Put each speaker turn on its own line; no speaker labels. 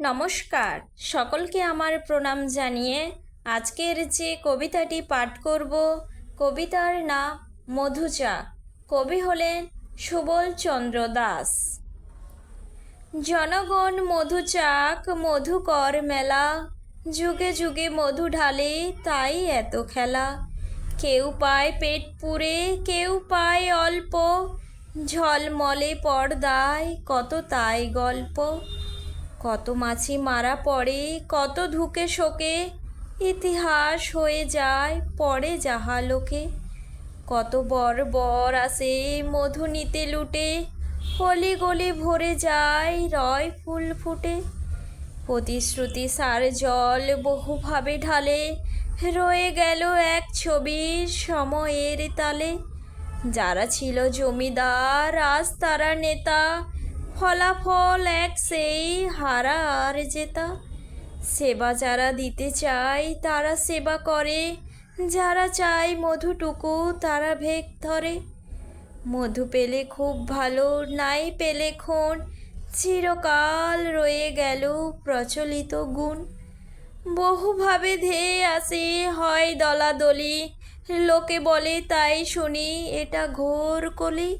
নমস্কার। সকলকে আমার প্রণাম জানিয়ে আজকের যে কবিতাটি পাঠ করব, কবিতার নাম মধুচা। কবি হলেন সুবল চন্দ্র দাস। জনগণ মধুচাক মধুকর মেলা। যুগে যুগে মধু ঢালে, তাই এত খেলা। কেউ পায় পেট পুরে কেউ পায় অল্প। ঝলমলে পর্দায় কত তাই গল্প। কত মাছি মারা পড়ে, কত ধুকে শোকে। ইতিহাস হয়ে যায় পড়ে যাহা লোকে। কত বর বর আসে মধু নিতে লুটে। হলি গলি ভরে যায় রয় ফুল ফুটে। প্রতিশ্রুতি সার জল বহুভাবে ঢালে। রয়ে গেল এক ছবি সময়ের তালে। যারা ছিল জমিদার, আজ তারা নেতা। ফলাফল এক সেই হারা আর জেতা সেবা যারা দিতে চায়, তারা সেবা করে। যারা চায় মধুটুকু, তারা ভেগ ধরে। মধু পেলে খুব ভালো, নাই পেলে খুন। চিরকাল রয়ে গেল প্রচলিত গুণ। বহুভাবে ধেয়ে আসে হয় দলাদলি। লোকে বলে, তাই শুনি, এটা ঘোর কলি।